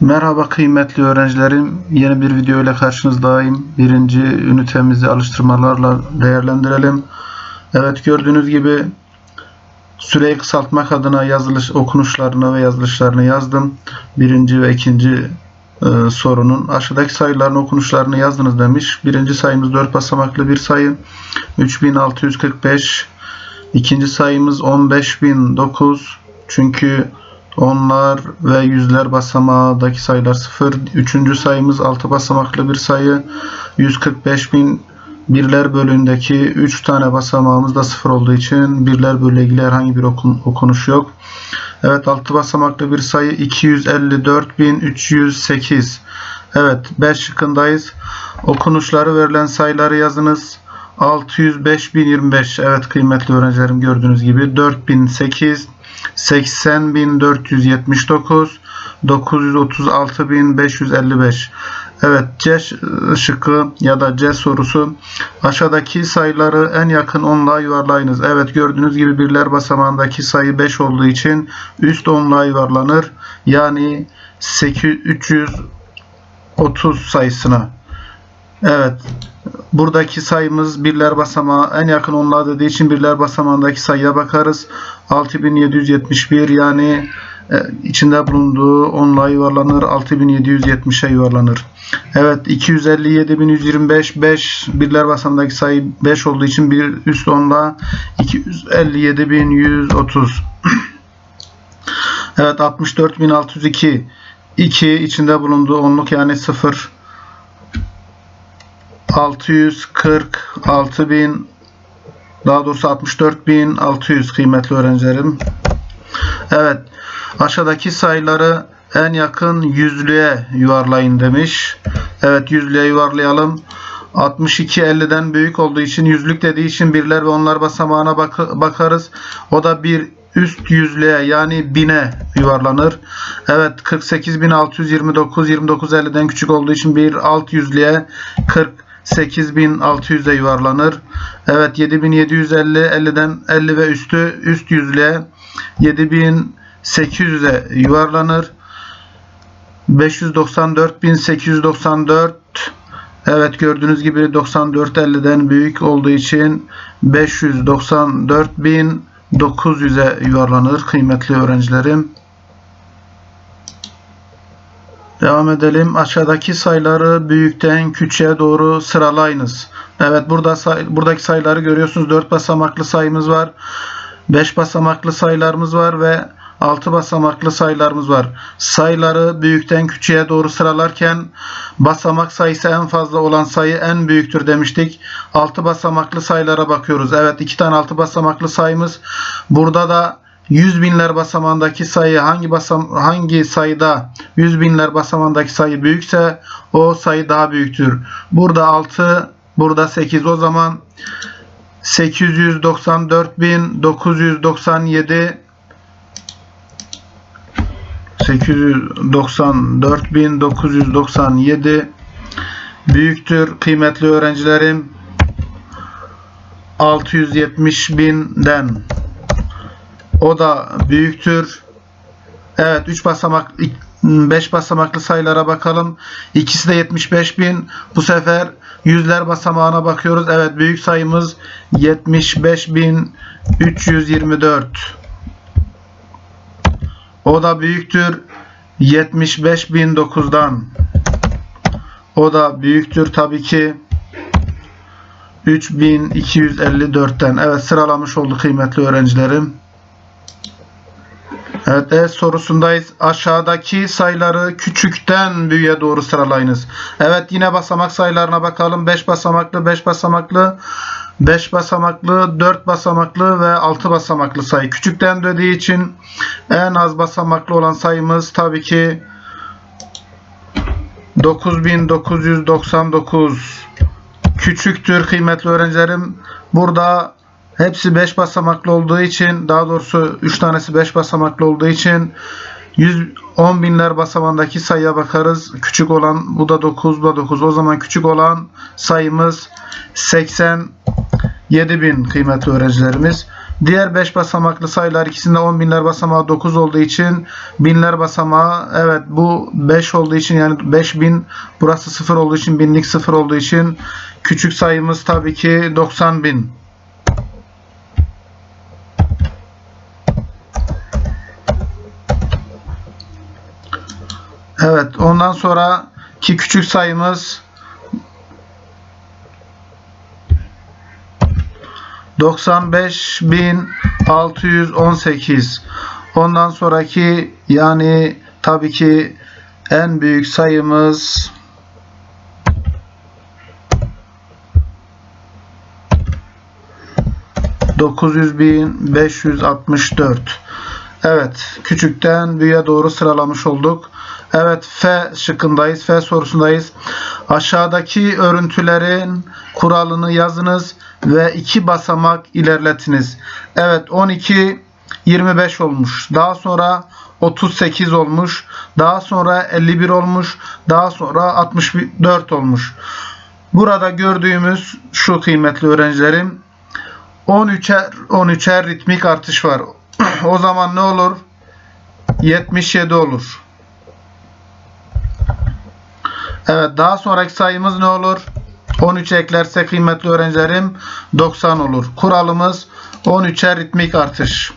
Merhaba kıymetli öğrencilerim. Yeni bir video ile karşınızdayım. Birinci ünitemizi alıştırmalarla değerlendirelim. Evet gördüğünüz gibi süreyi kısaltmak adına yazılış okunuşlarını ve yazılışlarını yazdım. Birinci ve ikinci e, sorunun aşağıdaki sayıların okunuşlarını yazdınız demiş. Birinci sayımız 4 basamaklı bir sayı. 3645. İkinci sayımız 15009. Çünkü onlar ve yüzler basamağındaki sayılar 0. Üçüncü sayımız 6 basamaklı bir sayı. 145.000 birler bölüğündeki 3 tane basamağımız da 0 olduğu için birler bölü ilgili herhangi bir okun, okunuş yok. Evet 6 basamaklı bir sayı 254.308. Evet 5 şıkkındayız. Okunuşları verilen sayıları yazınız. 605.025 evet kıymetli öğrencilerim gördüğünüz gibi 4008 80.479 936.555 Evet C şıkkı ya da C sorusu aşağıdaki sayıları en yakın onluğa yuvarlayınız. Evet gördüğünüz gibi birler basamağındaki sayı 5 olduğu için üst onluğa yuvarlanır. Yani 8, 330 sayısına. Evet Buradaki sayımız birler basamağı en yakın onluğa dediği için birler basamağındaki sayıya bakarız. 6771 yani e, içinde bulunduğu onluğa yuvarlanır. 6770'e yuvarlanır. Evet 257.125 5 birler basamağındaki sayı 5 olduğu için bir üst onluğa 257.130 Evet 64.602 2 içinde bulunduğu onluk yani 0 646 bin daha doğrusu 64.600 kıymetli öğrencilerim. Evet. Aşağıdaki sayıları en yakın yüzlüğe yuvarlayın demiş. Evet yüzlüğe yuvarlayalım. 62 50'den büyük olduğu için yüzlük dediği için birler ve onlar basamağına bak bakarız. O da bir üst yüzlüğe yani bine yuvarlanır. Evet 48.629 29 50'den küçük olduğu için bir alt yüzlüğe 40 8600'e yuvarlanır. Evet 7750 50'den 50 ve üstü üst yüzlüğe 7800'e yuvarlanır. 594894 Evet gördüğünüz gibi 94 50'den büyük olduğu için 594900'e yuvarlanır kıymetli öğrencilerim. Devam edelim. Aşağıdaki sayıları büyükten küçüğe doğru sıralayınız. Evet burada say buradaki sayıları görüyorsunuz. 4 basamaklı sayımız var. 5 basamaklı sayılarımız var ve 6 basamaklı sayılarımız var. Sayıları büyükten küçüğe doğru sıralarken basamak sayısı en fazla olan sayı en büyüktür demiştik. 6 basamaklı sayılara bakıyoruz. Evet 2 tane 6 basamaklı sayımız. Burada da 100 binler basamağındaki sayı hangi basam hangi sayıda 100 binler basamağındaki sayı büyükse o sayı daha büyüktür. Burada 6, burada 8 o zaman 894.997 894.997 büyüktür kıymetli öğrencilerim. 670 binden o da büyüktür. Evet 3 basamak 5 basamaklı sayılara bakalım. İkisi de 75 bin. Bu sefer yüzler basamağına bakıyoruz. Evet büyük sayımız 75 bin 324. O da büyüktür 75 bin 9'dan. O da büyüktür tabii ki 3254'ten. Evet sıralamış oldu kıymetli öğrencilerim. Evet, e sorusundayız. Aşağıdaki sayıları küçükten büyüğe doğru sıralayınız. Evet yine basamak sayılarına bakalım. 5 basamaklı, 5 basamaklı, 5 basamaklı, 4 basamaklı ve 6 basamaklı sayı. Küçükten dediği için en az basamaklı olan sayımız tabii ki 9999 küçüktür kıymetli öğrencilerim. Burada Hepsi 5 basamaklı olduğu için daha doğrusu 3 tanesi 5 basamaklı olduğu için 110 binler basamandaki sayıya bakarız. Küçük olan bu da 9 bu da 9. O zaman küçük olan sayımız 87 bin kıymetli öğrencilerimiz. Diğer 5 basamaklı sayılar ikisinde 10 binler basamağı 9 olduğu için binler basamağı evet bu 5 olduğu için yani 5000 burası 0 olduğu için binlik 0 olduğu için küçük sayımız tabii ki 90 bin. Evet ondan sonra ki küçük sayımız 95.618 ondan sonraki yani tabii ki en büyük sayımız ...900.564. Evet, küçükten büyüğe doğru sıralamış olduk. Evet, F şıkkındayız, F sorusundayız. Aşağıdaki örüntülerin kuralını yazınız ve iki basamak ilerletiniz. Evet, 12 25 olmuş. Daha sonra 38 olmuş. Daha sonra 51 olmuş. Daha sonra 64 olmuş. Burada gördüğümüz şu kıymetli öğrencilerim 13'er 13'er ritmik artış var. o zaman ne olur? 77 olur. Evet daha sonraki sayımız ne olur? 13 eklerse kıymetli öğrencilerim 90 olur. Kuralımız 13'er ritmik artış.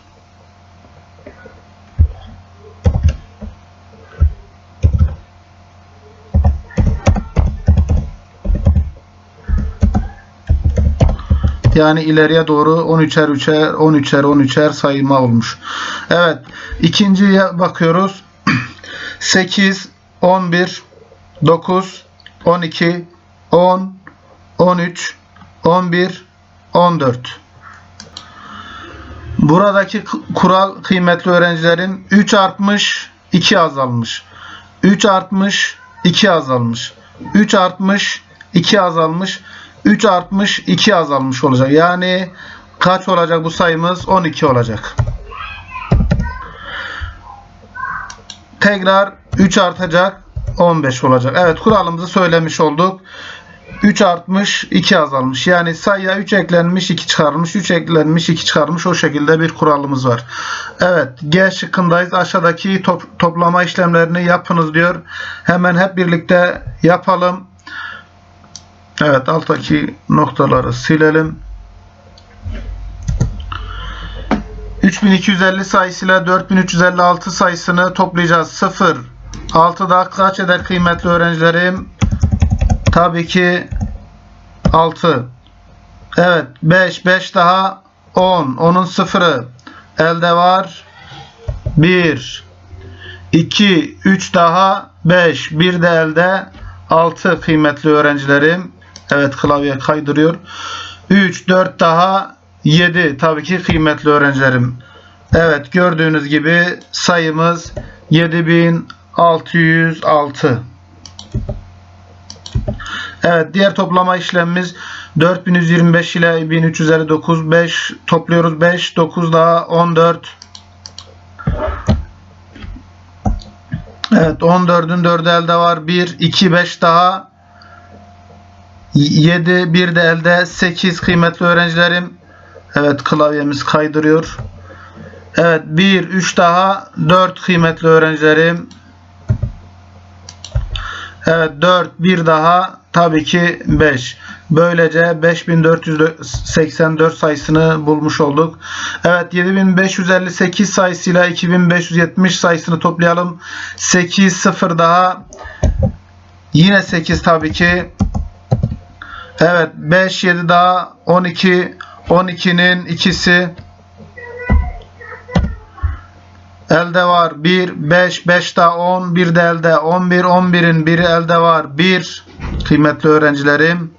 Yani ileriye doğru 13'er 3'er 13'er 13'er sayılma olmuş. Evet. ikinciye bakıyoruz. 8 11 9 12 10 13 11 14 Buradaki kural kıymetli öğrencilerim 3 artmış 2 azalmış. 3 artmış 2 azalmış. 3 artmış 2 azalmış. 3 artmış 2 azalmış olacak. Yani kaç olacak bu sayımız? 12 olacak. Tekrar 3 artacak 15 olacak. Evet kuralımızı söylemiş olduk. 3 artmış 2 azalmış. Yani sayıya 3 eklenmiş 2 çıkarılmış. 3 eklenmiş 2 çıkarılmış. O şekilde bir kuralımız var. Evet G şıkkındayız. Aşağıdaki top, toplama işlemlerini yapınız diyor. Hemen hep birlikte yapalım. Evet alttaki noktaları silelim. 3250 sayısıyla 4356 sayısını toplayacağız. 0 6 daha kaç eder kıymetli öğrencilerim? Tabii ki 6. Evet 5 5 daha 10. Onun sıfırı elde var. 1 2 3 daha 5. 1 de elde 6 kıymetli öğrencilerim. Evet klavye kaydırıyor. 3 4 daha 7 tabii ki kıymetli öğrencilerim. Evet gördüğünüz gibi sayımız 7606. Evet diğer toplama işlemimiz 4125 ile 1359 5 topluyoruz. 5 9 daha 14 Evet 14'ün 4'ü elde var. 1 2 5 daha 7 bir de elde 8 kıymetli öğrencilerim Evet klavyemiz kaydırıyor. Evet 1 3 daha 4 kıymetli öğrencilerim Evet 4 bir daha tabii ki 5. Böylece 5484 sayısını bulmuş olduk. Evet 7558 sayısıyla 2570 sayısını toplayalım. 8 0 daha yine 8 tabii ki. Evet 5 7 daha 12 12'nin ikisi Elde var 1, 5, 5 daha 10, 1 de elde 11, 11'in biri elde var 1. Kıymetli öğrencilerim.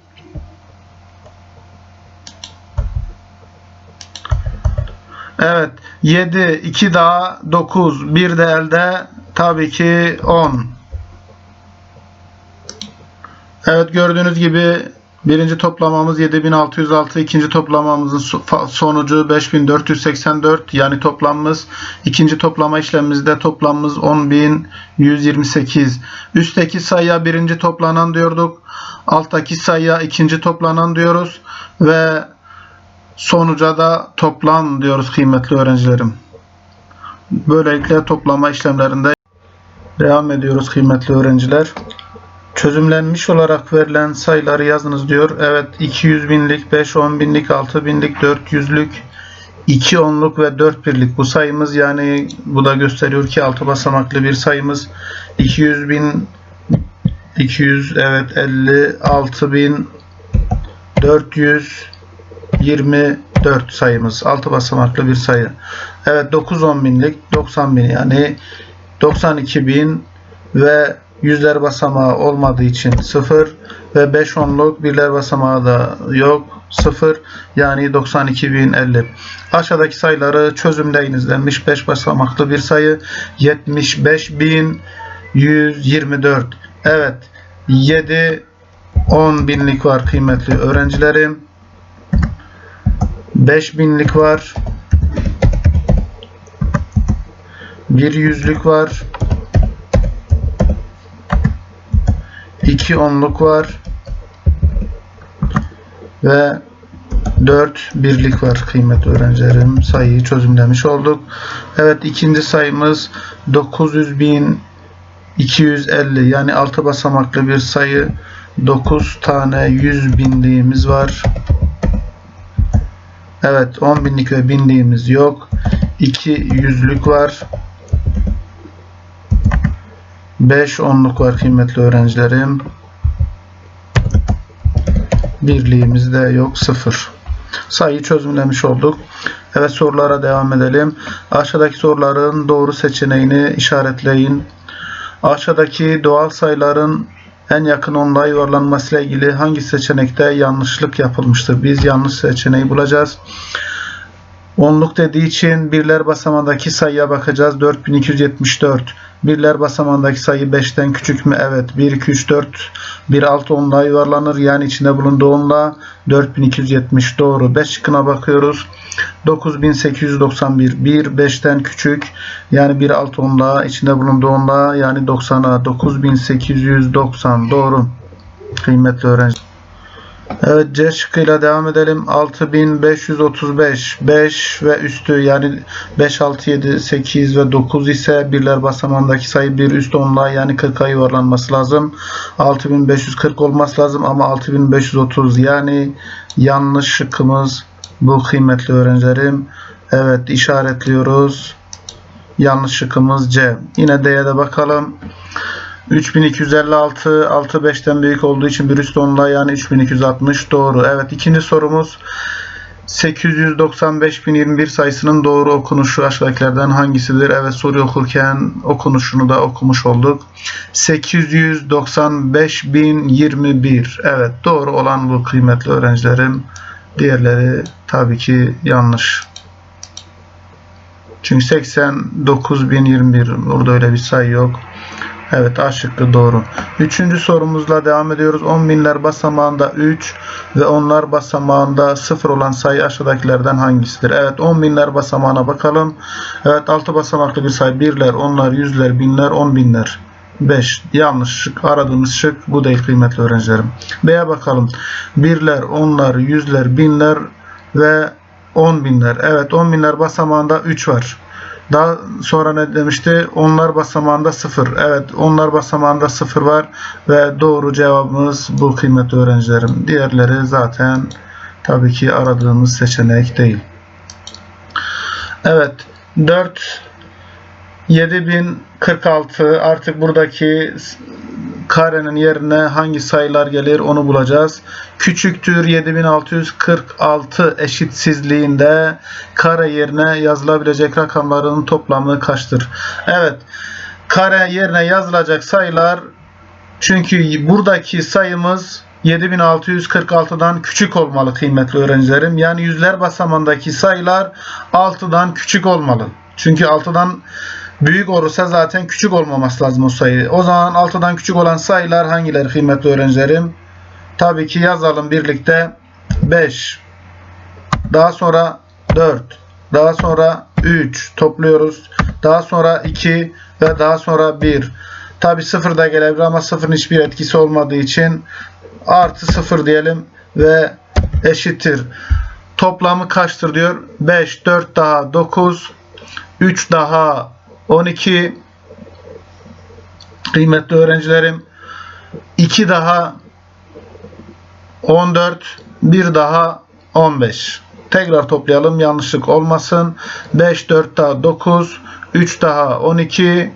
Evet 7, 2 daha 9, 1 de elde tabii ki 10. Evet gördüğünüz gibi Birinci toplamamız 7606, ikinci toplamamızın sonucu 5484 yani toplamımız ikinci toplama işlemimizde toplamımız 10128. Üstteki sayıya birinci toplanan diyorduk. Alttaki sayıya ikinci toplanan diyoruz ve Sonuca da toplam diyoruz kıymetli öğrencilerim. Böylelikle toplama işlemlerinde devam ediyoruz kıymetli öğrenciler. Çözümlenmiş olarak verilen sayıları yazınız diyor. Evet 200 binlik, 5 10 binlik, 6 binlik, 400'lük, 2 onluk ve 4 birlik bu sayımız yani bu da gösteriyor ki 6 basamaklı bir sayımız 200 bin 200 evet 56 bin 424 sayımız 6 basamaklı bir sayı. Evet 9-10 binlik 90 bin yani 92 bin ve yüzler basamağı olmadığı için 0 ve 5 onluk birler basamağı da yok 0 yani 92.050. Aşağıdaki sayıları çözümleyiniz denmiş 5 basamaklı bir sayı 75.124. Evet 7 10 binlik var kıymetli öğrencilerim. 5 binlik var. Bir yüzlük var. 2 onluk var. Ve 4 birlik var kıymetli öğrencilerim. Sayıyı çözümlemiş olduk. Evet ikinci sayımız 900.250 yani 6 basamaklı bir sayı. 9 tane 100 binliğimiz var. Evet 10 binlik ve binliğimiz yok. 2 yüzlük var. 5 onluk var kıymetli öğrencilerim. Birliğimiz de yok 0. Sayıyı çözümlemiş olduk. Evet sorulara devam edelim. Aşağıdaki soruların doğru seçeneğini işaretleyin. Aşağıdaki doğal sayıların en yakın onluğa yuvarlanmasıyla ilgili hangi seçenekte yanlışlık yapılmıştır? Biz yanlış seçeneği bulacağız. Onluk dediği için birler basamağındaki sayıya bakacağız. 4274. Birler basamağındaki sayı 5'ten küçük mü? Evet. 1, 2, 3, 4. 1 alt onluğa yuvarlanır. Yani içinde bulunduğu onluğa 4270 doğru. 5 şıkkına bakıyoruz. 9891. 1 5'ten küçük. Yani 1 alt onluğa içinde bulunduğu onluğa yani 90'a 9890 doğru. Kıymetli öğrenci. Evet C şıkkıyla devam edelim. 6535 5 ve üstü yani 5, 6, 7, 8 ve 9 ise birler basamağındaki sayı bir üst onluğa yani 40'a yuvarlanması lazım. 6540 olması lazım ama 6530 yani yanlış şıkkımız bu kıymetli öğrencilerim. Evet işaretliyoruz. Yanlış şıkkımız C. Yine D'ye de bakalım. 3256 6 5'ten büyük olduğu için bir üst onla yani 3260 doğru. Evet ikinci sorumuz 895.021 sayısının doğru okunuşu aşağıdakilerden hangisidir? Evet soruyu okurken okunuşunu da okumuş olduk. 895.021 evet doğru olan bu kıymetli öğrencilerim. Diğerleri tabii ki yanlış. Çünkü 89.021 burada öyle bir sayı yok. Evet A şıkkı doğru. Üçüncü sorumuzla devam ediyoruz. 10 binler basamağında 3 ve onlar basamağında 0 olan sayı aşağıdakilerden hangisidir? Evet 10 binler basamağına bakalım. Evet 6 basamaklı bir sayı. Birler, onlar, yüzler, binler, 10 binler. 5. Yanlış şık. Aradığımız şık bu değil kıymetli öğrencilerim. B'ye bakalım. Birler, onlar, yüzler, binler ve 10 binler. Evet 10 binler basamağında 3 var. Daha sonra ne demişti? Onlar basamağında 0. Evet onlar basamağında 0 var ve doğru cevabımız bu kıymetli öğrencilerim. Diğerleri zaten tabii ki aradığımız seçenek değil. Evet 4 7046 artık buradaki karenin yerine hangi sayılar gelir onu bulacağız. Küçüktür 7646 eşitsizliğinde kare yerine yazılabilecek rakamların toplamı kaçtır? Evet. Kare yerine yazılacak sayılar çünkü buradaki sayımız 7646'dan küçük olmalı kıymetli öğrencilerim. Yani yüzler basamandaki sayılar 6'dan küçük olmalı. Çünkü 6'dan büyük olursa zaten küçük olmaması lazım o sayı. O zaman 6'dan küçük olan sayılar hangileri kıymetli öğrencilerim? Tabii ki yazalım birlikte. 5. Daha sonra 4. Daha sonra 3 topluyoruz. Daha sonra 2 ve daha sonra 1. Tabi 0 da gelebilir ama 0'ın hiçbir etkisi olmadığı için artı 0 diyelim ve eşittir. toplamı kaçtır diyor. 5, 4 daha 9, 3 daha 12. Kıymetli öğrencilerim 2 daha 14, 1 daha 15. Tekrar toplayalım yanlışlık olmasın. 5, 4 daha 9, 3 daha 12,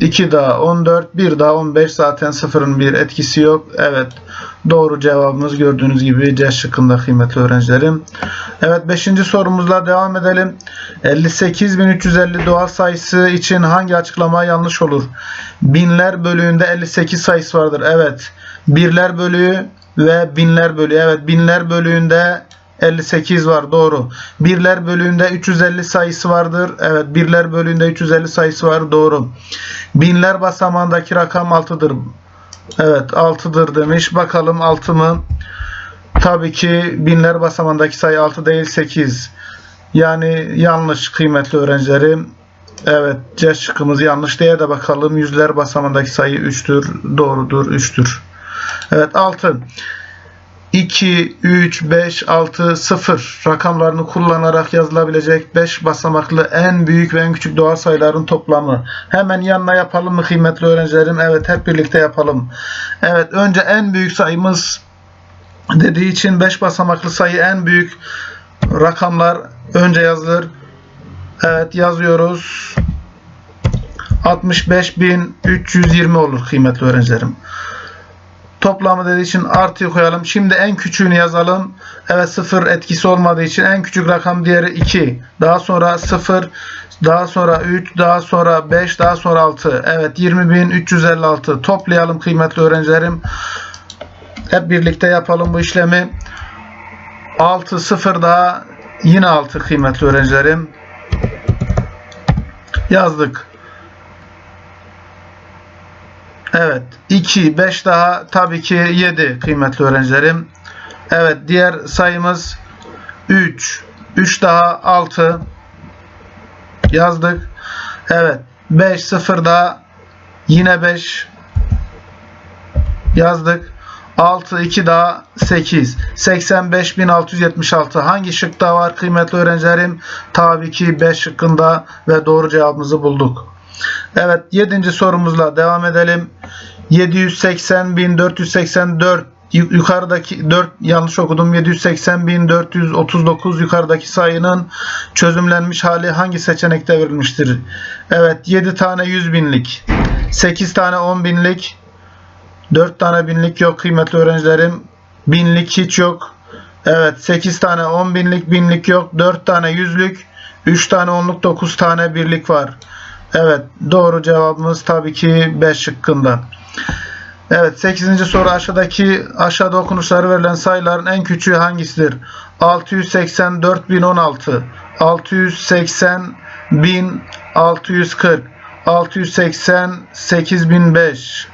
2 daha 14, 1 daha 15 zaten sıfırın bir etkisi yok. Evet doğru cevabımız gördüğünüz gibi C şıkkında kıymetli öğrencilerim. Evet 5. sorumuzla devam edelim. 58.350 doğal sayısı için hangi açıklama yanlış olur? Binler bölüğünde 58 sayısı vardır. Evet. Birler bölüğü ve binler bölüğü. Evet binler bölüğünde 58 var doğru. Birler bölüğünde 350 sayısı vardır. Evet birler bölüğünde 350 sayısı var doğru. Binler basamağındaki rakam 6'dır. Evet 6'dır demiş. Bakalım 6 mı? Tabii ki binler basamağındaki sayı 6 değil 8. Yani yanlış kıymetli öğrencilerim. Evet C şıkkımız yanlış diye de bakalım. Yüzler basamağındaki sayı 3'tür. Doğrudur 3'tür. Evet 6. 2, 3, 5, 6, 0 rakamlarını kullanarak yazılabilecek 5 basamaklı en büyük ve en küçük doğal sayıların toplamı. Hemen yanına yapalım mı kıymetli öğrencilerim? Evet hep birlikte yapalım. Evet önce en büyük sayımız dediği için 5 basamaklı sayı en büyük rakamlar önce yazılır. Evet yazıyoruz. 65.320 olur kıymetli öğrencilerim. Toplamı dediği için artıyı koyalım. Şimdi en küçüğünü yazalım. Evet 0 etkisi olmadığı için en küçük rakam diğeri 2. Daha sonra 0, daha sonra 3, daha sonra 5, daha sonra 6. Evet 20.356. Toplayalım kıymetli öğrencilerim. Hep birlikte yapalım bu işlemi. 6, 0 daha yine 6 kıymetli öğrencilerim. Yazdık. Evet. 2, 5 daha tabii ki 7 kıymetli öğrencilerim. Evet. Diğer sayımız 3. 3 daha 6. Yazdık. Evet. 5, 0 daha yine 5. Yazdık. 6, 2 daha 8. 85.676. Hangi şıkta var kıymetli öğrencilerim? Tabii ki 5 şıkkında ve doğru cevabımızı bulduk. Evet 7. sorumuzla devam edelim. 780.484 yukarıdaki 4 yanlış okudum 780.439 yukarıdaki sayının çözümlenmiş hali hangi seçenekte verilmiştir? Evet 7 tane 100 binlik 8 tane 10 binlik 4 tane binlik yok kıymetli öğrencilerim binlik hiç yok Evet 8 tane 10 binlik binlik yok 4 tane yüzlük 3 tane onluk 9 tane birlik var. Evet doğru cevabımız tabii ki 5 şıkkında. Evet 8. soru aşağıdaki aşağıda okunuşları verilen sayıların en küçüğü hangisidir? 684.016 680.640 688.005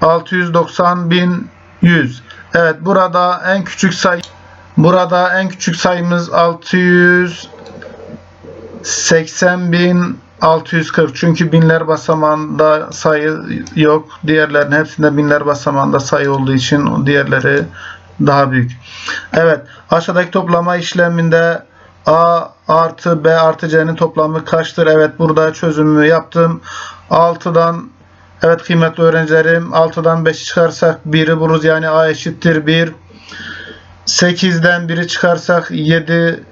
690.100 Evet burada en küçük sayı burada en küçük sayımız 600 80.640 çünkü binler basamağında sayı yok. Diğerlerinin hepsinde binler basamağında sayı olduğu için diğerleri daha büyük. Evet. Aşağıdaki toplama işleminde A artı B artı C'nin toplamı kaçtır? Evet burada çözümü yaptım. 6'dan evet kıymetli öğrencilerim 6'dan 5 çıkarsak 1'i buluruz. Yani A eşittir 1. 8'den 1'i çıkarsak 7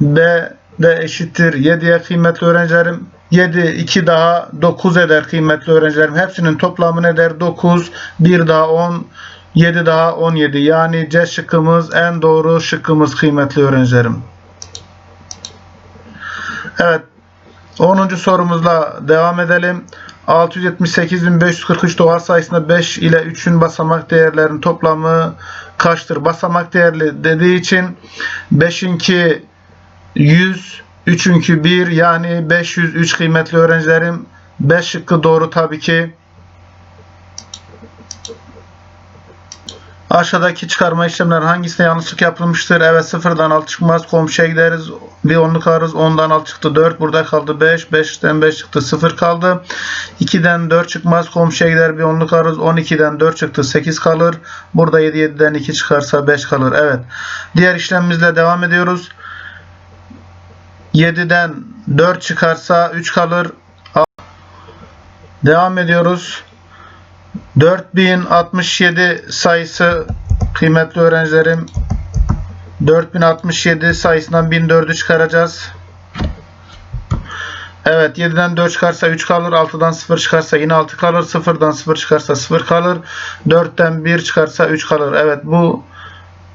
B de eşittir 7'ye kıymetli öğrencilerim. 7, 2 daha 9 eder kıymetli öğrencilerim. Hepsinin toplamı ne eder? 9, 1 daha 10, 7 daha 17. Yani C şıkkımız en doğru şıkkımız kıymetli öğrencilerim. Evet. 10. sorumuzla devam edelim. 678.543 doğal sayısında 5 ile 3'ün basamak değerlerinin toplamı kaçtır? Basamak değerli dediği için 5'inki 100, 3'ünkü 1 yani 503 kıymetli öğrencilerim. 5 şıkkı doğru tabii ki. Aşağıdaki çıkarma işlemler hangisine yanlışlık yapılmıştır? Evet sıfırdan 6 çıkmaz. Komşuya gideriz. Bir onluk alırız. 10'dan 6 çıktı 4. Burada kaldı 5. 5'ten 5 çıktı 0 kaldı. 2'den 4 çıkmaz. Komşuya gider bir onluk alırız. 12'den 4 çıktı 8 kalır. Burada 7 7'den 2 çıkarsa 5 kalır. Evet. Diğer işlemimizle devam ediyoruz. 7'den 4 çıkarsa 3 kalır. Devam ediyoruz. 4067 sayısı kıymetli öğrencilerim 4067 sayısından 1004'ü çıkaracağız. Evet 7'den 4 çıkarsa 3 kalır. 6'dan 0 çıkarsa yine 6 kalır. 0'dan 0 çıkarsa 0 kalır. 4'ten 1 çıkarsa 3 kalır. Evet bu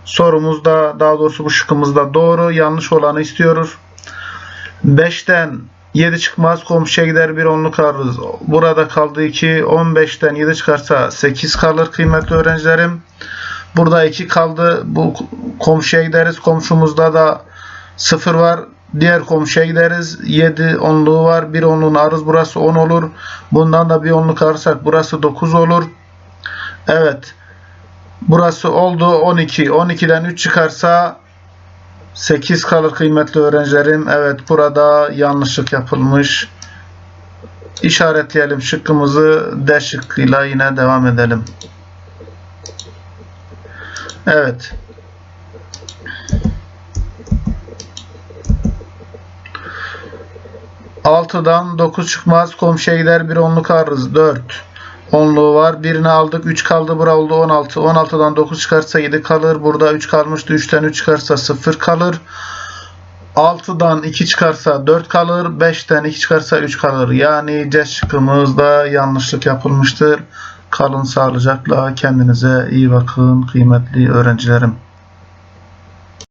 sorumuzda daha doğrusu bu şıkkımızda doğru. Yanlış olanı istiyoruz. 5'ten 7 çıkmaz komşuya gider bir onluk alırız. Burada kaldı 2. 15'ten 7 çıkarsa 8 kalır kıymetli öğrencilerim. Burada 2 kaldı. Bu komşuya gideriz. Komşumuzda da 0 var. Diğer komşuya gideriz. 7 onluğu var. Bir onluğunu alırız. Burası 10 olur. Bundan da bir onluk alırsak burası 9 olur. Evet. Burası oldu 12. 12'den 3 çıkarsa 8 kalır kıymetli öğrencilerim. Evet burada yanlışlık yapılmış. İşaretleyelim şıkkımızı D şıkkıyla yine devam edelim. Evet. Altıdan 9 çıkmaz. Komşuya gider bir onluk alırız. 4. Onluğu var. Birini aldık. 3 kaldı. Bura oldu 16. 16'dan 9 çıkarsa 7 kalır. Burada 3 kalmıştı. 3'ten 3 çıkarsa 0 kalır. 6'dan 2 çıkarsa 4 kalır. 5'ten 2 çıkarsa 3 kalır. Yani C şıkkımızda yanlışlık yapılmıştır. Kalın sağlıcakla. Kendinize iyi bakın kıymetli öğrencilerim.